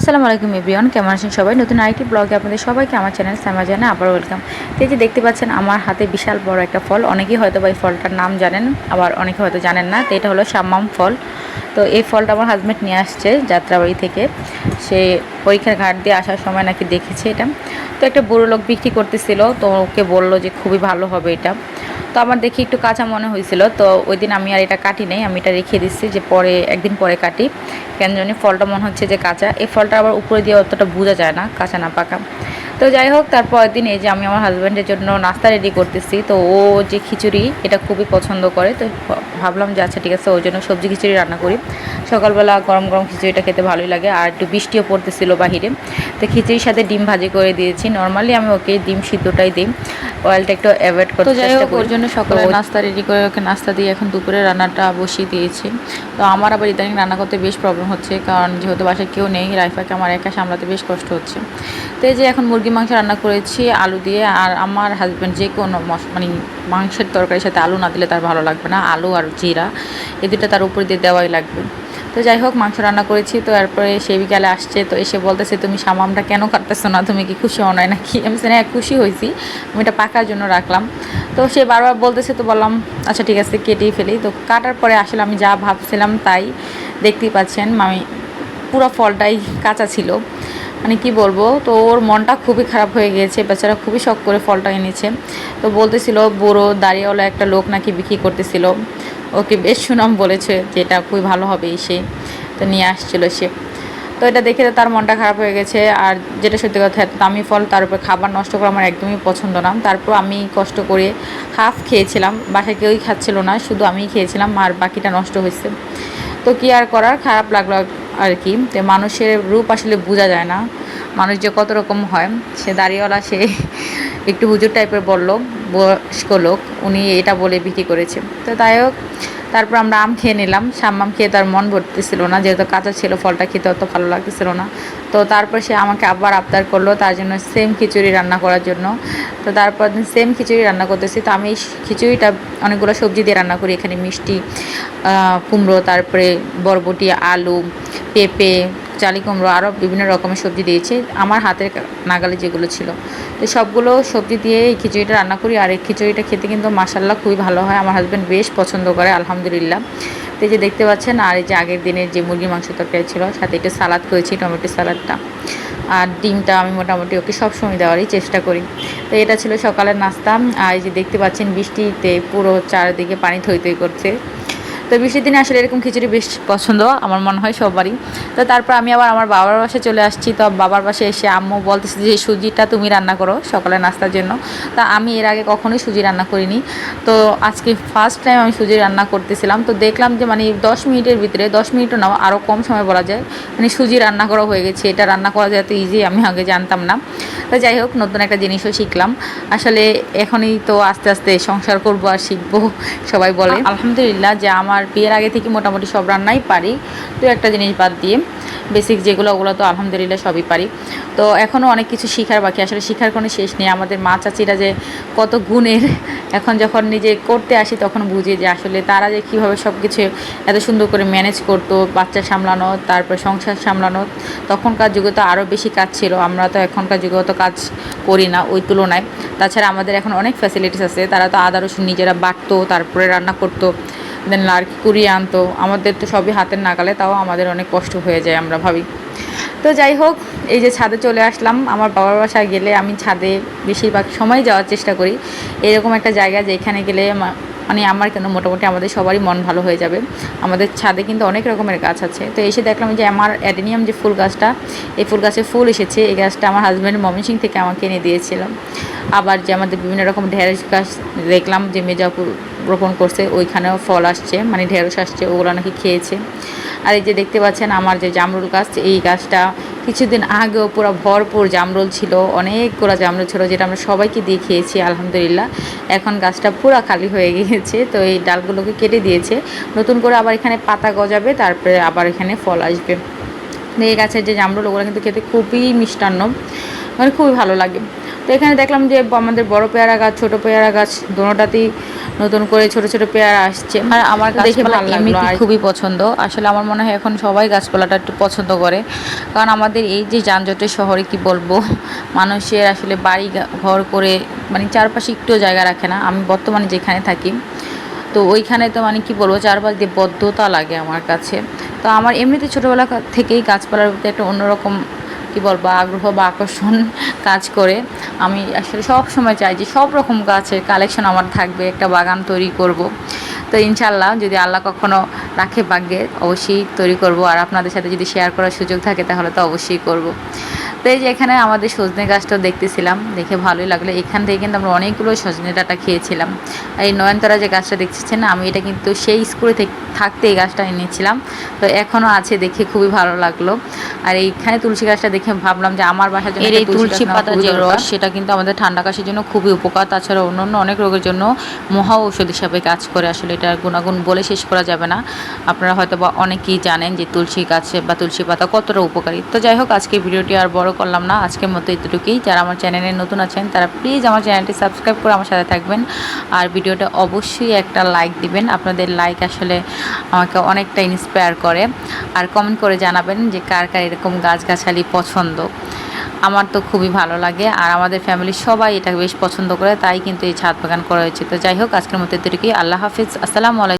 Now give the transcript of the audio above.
আসসালামু আলাইকুম এভরিওয়ান, কেমন আছেন সবাই? নতুন আরেকটি ব্লগে আপনাদের সবাইকে আমার চ্যানেল সামা জানে, আবার ওয়েলকাম। তো যে দেখতে পাচ্ছেন, আমার হাতে বিশাল বড় একটা ফল। অনেকেই হয়তো বা এই ফলটার নাম জানেন, আবার অনেকে হয়তো জানেন না, তো এটা হলো সাম্মাম ফল। তো এই ফলটা আমার হাজব্যান্ড নিয়ে আসছে যাত্রাবাড়ি থেকে। সে পরীক্ষার ঘাট দিয়ে আসার সময় নাকি দেখেছে এটা। তো একটা বুড়ো লোক বিক্রি করতেছিল, তো ওকে বলল যে খুবই ভালো হবে এটা। তো আমার দেখি একটু কাঁচা মনে হয়েছিল, তো ওই দিন আমি আর এটা কাটি নাই, আমি এটা রেখে দিচ্ছি যে পরে, একদিন পরে কাটি। কেন জানি ফলটা মনে হচ্ছে যে কাঁচা। এই ফলটা আবার উপরে দিয়ে অতটা বোঝা যায় না, কাঁচা না পাকা। তো যাই হোক তারপর দিন এই যে আমি আমার হাজব্যান্ডের জন্য নাস্তা রেডি করতেছি। তো ও যে খিচুড়ি, এটা খুবই পছন্দ করে। তো ভাবলাম যে আচ্ছা ঠিক আছে ওই জন্য সবজি খিচুড়ি রান্না করি। সকালবেলা গরম গরম খিচুড়িটা খেতে ভালোই লাগে, আর একটু বৃষ্টিও পড়তেছিল বাহিরে। তো খিচুড়ির সাথে ডিম ভাজি করে দিয়েছি। নর্মালি আমি ওকে ডিম সিদ্ধটাই দিই। অয়েলটা একটু অ্যাভয়েড করতে যাই চেষ্টা হোক করি। ওর জন্য সকালে নাস্তা রেডি করে ওকে নাস্তা দিয়ে এখন দুপুরে রান্নাটা বসিয়ে দিয়েছি। তো আমার আবার ইদানিং রান্না করতে বেশ প্রবলেম হচ্ছে কারণ যেহেতু বাসায় কেউ নেই রাইফাকে আমার একা সামলাতে বেশ কষ্ট হচ্ছে। তো এই যে এখন মুরগি মাংস রান্না করেছি আলু দিয়ে আর আমার হাজব্যান্ড যে কোনো মশ মানে মাংসের তরকারির সাথে আলু না দিলে তার ভালো লাগবে না। আলু আর জিরা এ দুটা তার উপর দিয়ে দেওয়াই লাগবে। তো যাই হোক মাংস রান্না করেছি তো এরপরে সে বিকালে আসছে তো এসে বলতেছে তুমি সামামটা কেন কাটতেছো না? তুমি কি খুশি হও নাই নাকি? আমি বলছি, হ্যাঁ খুশি হয়েছি। আমি এটা পাকার জন্য রাখলাম। তো সে বারবার বলতেছে তো বললাম আচ্ছা ঠিক আছে কেটেই ফেলি। তো কাটার পরে আসলে আমি যা ভাবছিলাম তাই দেখতেই পাচ্ছেন আমি পুরো ফলটাই কাঁচা ছিল। মানে কি বলব তো ওর মনটা খুবই খারাপ হয়ে গিয়েছে বেচারা খুবই শখ করে ফলটা এনেছে। তো বলতেছিল বড়ো দাঁড়িয়েওয়ালা একটা লোক নাকি বিক্রি করতেছিল। ওকে বেশ সুনাম বলেছে যে এটা খুবই ভালো হবে সে। তো নিয়ে আসছিল সে। তো এটা দেখে তার মনটা খারাপ হয়ে গেছে। আর যেটা সত্যি কথা, এত দামি ফল তার উপর খাবার নষ্ট করা আমার একদমই পছন্দ না। তারপর আমি কষ্ট করে হাফ খেয়েছিলাম। বাসায় কেউই খাচ্ছিল না, শুধু আমিই খেয়েছিলাম আর বাকিটা নষ্ট হয়েছে। তো কি আর করার? খারাপ লাগল আর কি। মানুষের রূপ আসলে বোঝা যায় না। মানুষ যে কত রকম হয়, সে দাড়িওয়ালা সে একটু হুজুর টাইপের বলল বয়স্ক লোক, উনি এটা বলে বিক্রি করেছে। তো তাই হোক, তারপর আমরা আম খেয়ে নিলাম। সাম্মাম খেয়ে তার মন ভরতেছিল না, যেহেতু কাঁচা ছিল, ফলটা খেতে অত ভালো লাগতেছিল না। তো তারপর সে আমাকে আবার আবদার করল, তার জন্য সেম খিচুড়ি রান্না করার জন্য। তো তারপর সেম খিচুড়ি রান্না করতেছি, তো আমি এই খিচুড়িটা অনেকগুলো সবজি দিয়ে রান্না করি, এখানে মিষ্টি কুমড়ো, তারপরে বরবটি, আলু, পেঁপে চালি কুমড়ো আরও বিভিন্ন রকমের সবজি দিয়েছি। আমার হাতের নাগালে যেগুলো ছিল। তো সবগুলো সবজি দিয়ে এই খিচুড়িটা রান্না করি, আর এই খিচুড়িটা খেতে কিন্তু মাসাল্লাহ খুবই ভালো হয়। আমার হাজব্যান্ড বেশ পছন্দ করে, আলহামদুলিল্লাহ। তো যে দেখতে পাচ্ছেন, আর এই যে আগের দিনের যে মুরগির মাংস তরকারি ছিল, সাথে একটু সালাদ করেছি, টমেটো সালাদটা। আর ডিমটা আমি মোটামুটি ওকে সবসময় দেওয়ারই চেষ্টা করি। তো এটা ছিল সকালের নাস্তা। আর এই যে দেখতে পাচ্ছেন, বৃষ্টিতে পুরো চারিদিকে পানি থই থই করছে। তো বৃষ্টির দিনে আসলে এরকম খিচুড়ি বেশ পছন্দ, আমার মনে হয় সবারই। তো তারপর আমি আবার আমার বাবার বাসায় চলে আসছি, তো বাবার বাসায় এসে আম্মু বলতেছে যে, সুজিটা তুমি রান্না করো সকালে নাস্তার জন্য। তা আমি এর আগে কখনোই সুজি রান্না করিনি। তো আজকে ফার্স্ট টাইম আমি সুজি রান্না করতেছিলাম। তো দেখলাম যে মানে দশ মিনিটের ভিতরে, দশ মিনিটও না আরও কম সময় বলা যায় মানে সুজি রান্না করা হয়ে গেছে। এটা রান্না করা যায় তো ইজি আমি আগে জানতাম না। তো যাই হোক, নতুন একটা জিনিসও শিখলাম। আসলে এখনই তো আস্তে আস্তে সংসার করব আর শিখব, সবাই বলে। আলহামদুলিল্লাহ, যে আমার বিয়ের আগে থেকে মোটামুটি সব রান্নাই পারি। তো একটা জিনিস বাদ দিয়ে বেসিক যেগুলো ওগুলো তো আলহামদুলিল্লাহ সবই পারি। তো এখনও অনেক কিছু শিখার বাকি, আসলে শিখার কোনো শেষ নেই। আমাদের মা চাচিরা যে কত গুণের, এখন যখন নিজে করতে আসি তখন বুঝি যে আসলে তারা যে কীভাবে সব কিছু এত সুন্দর করে ম্যানেজ করতো, বাচ্চা সামলানো, তারপর সংসার সামলানো, তখনকার যুগে তো আরও বেশি কাজ ছিল। আমরা তো এখনকার যুগে অত কাজ করি না ওই তুলনায়। তাছাড়া আমাদের এখন অনেক ফ্যাসিলিটিস আছে। তারা তো আদা, রসুন নিজেরা বাটতো, তারপরে রান্না করতো দেন লার্কি কুড়িয়ে আনতো। আমাদের তো সবই হাতের নাগালে, তাও আমাদের অনেক কষ্ট হয়ে যায় আমরা ভাবি। তো যাই হোক, এই যে ছাদে চলে আসলাম। আমার বাবার বাসায় গেলে আমি ছাদে বেশিরভাগ সময় যাওয়ার চেষ্টা করি। এরকম একটা জায়গা যেখানে গেলে মানে আমার কেন মোটামুটি আমাদের সবারই মন ভালো হয়ে যাবে। আমাদের ছাদে কিন্তু অনেক রকমের গাছ আছে। তো এসে দেখলাম যে আমার অ্যাডেনিয়াম যে ফুল গাছটা, এই ফুল গাছে ফুল এসেছে। এই গাছটা আমার হাজব্যান্ড ময়মনসিং থেকে আমাকে এনে দিয়েছিল। আবার যে আমাদের বিভিন্ন রকম ঢেঁড়স গাছ দেখলাম যে মেজাপুর রোপণ করছে, ওইখানেও ফল আসছে মানে ঢেঁড়স আসছে, ওগুলো নাকি খেয়েছে। আর এই যে দেখতে পাচ্ছেন আমার যে জামরুল গাছ, এই গাছটা কিছুদিন আগেও পুরো ভরপুর জামরুল ছিল অনেকগুলো জামরুল ছিল, যেটা আমরা সবাইকে দিয়ে খেয়েছি আলহামদুলিল্লাহ। এখন গাছটা পুরো খালি হয়ে গিয়েছে, তো এই ডালগুলোকে কেটে দিয়েছে। নতুন করে আবার এখানে পাতা গজাবে, তারপরে আবার এখানে ফল আসবে। এই গাছের যে জামরুল, ওগুলো কিন্তু খেতে খুবই মিষ্টান্ন মানে খুবই ভালো লাগে। তো এখানে দেখলাম যে আমাদের বড় পেয়ারা গাছ ছোট পেয়ারা গাছ দোনোটাতেই নতুন করে ছোট ছোট পেয়ারা আসছে। আর আমার দেখে ভালো লাগল খুবই পছন্দ। আসলে আমার মনে হয় এখন সবাই গাছপালাটা একটু পছন্দ করে। কারণ আমাদের এই যে যানজটের শহরে কি বলব মানুষের আসলে বাড়ি ঘর করে মানে চারপাশে একটু জায়গা রাখে না। আমি বর্তমানে যেখানে থাকি তো ওইখানে তো মানে কি বলব চারপাশ দিয়ে বদ্ধতা লাগে আমার কাছে। তো আমার এমনিতে ছোটোবেলা থেকেই গাছপালার প্রতি একটা অন্যরকম কি বলব, আগ্রহ বা আকর্ষণ কাজ করে। আমি আসলে সব সময় চাই যে সব রকম গাছের কালেকশন আমার থাকবে, একটা বাগান তৈরি করব। তো ইনশাল্লাহ যদি আল্লাহ কখনো রাখে ভাগ্যে, অবশ্যই তৈরি করব। আর আপনাদের সাথে যদি শেয়ার করার সুযোগ থাকে, তাহলে তো অবশ্যই করব। তো এই যে এখানে আমাদের সজনে গাছটাও দেখতেছিলাম, দেখে ভালোই লাগল। এখান থেকে কিন্তু আমরা অনেকগুলো সজনে ডাটা খেয়েছিলাম। এই নয়নতারা যে গাছটা দেখছেন আমি এটা কিন্তু সেই স্কুলে থেকে থাকতে এই গাছটা এনেছিলাম। তো এখনও আছে দেখে খুবই ভালো লাগল। আর এইখানে তুলসী গাছটা দেখে ভাবলাম যে আমার বাসার জন্য এই তুলসী পাতার যে রস, সেটা কিন্তু আমাদের ঠান্ডা কাশির জন্য খুবই উপকার। তাছাড়া অন্যান্য অনেক রোগের জন্য মহা ঔষধ হিসাবে কাজ করে। আসলে এটার গুণাগুণ বলে শেষ করা যাবে না। আপনারা হয়তো বা অনেকেই জানেন যে তুলসী গাছে বা তুলসী পাতা কতটা উপকারী। তো যাই হোক আজকে ভিডিওটি আর বড় করলাম না। আজকের মতো এতটুকুই। যারা আমার চ্যানেলে নতুন আছেন তারা প্লিজ আমার চ্যানেলটি সাবস্ক্রাইব করে আমার সাথে থাকবেন। আর ভিডিওটা অবশ্যই একটা লাইক দিবেন। আপনাদের লাইক আসলে আমাকে অনেকটা ইন্সপায়ার করে। আর কমেন্ট করে জানাবেন যে কার কার এরকম গাছগাছালি পছন্দ। আমার তো খুবই ভালো লাগে আর আমাদের ফ্যামিলির সবাই এটা বেশ পছন্দ করে, তাই কিন্তু এই ছাদ বাগান করা হয়েছে। তো যাই হোক, আজকের মতো এতটুকুই। আল্লাহ হাফিজ। আসসালামু আলাইকুম।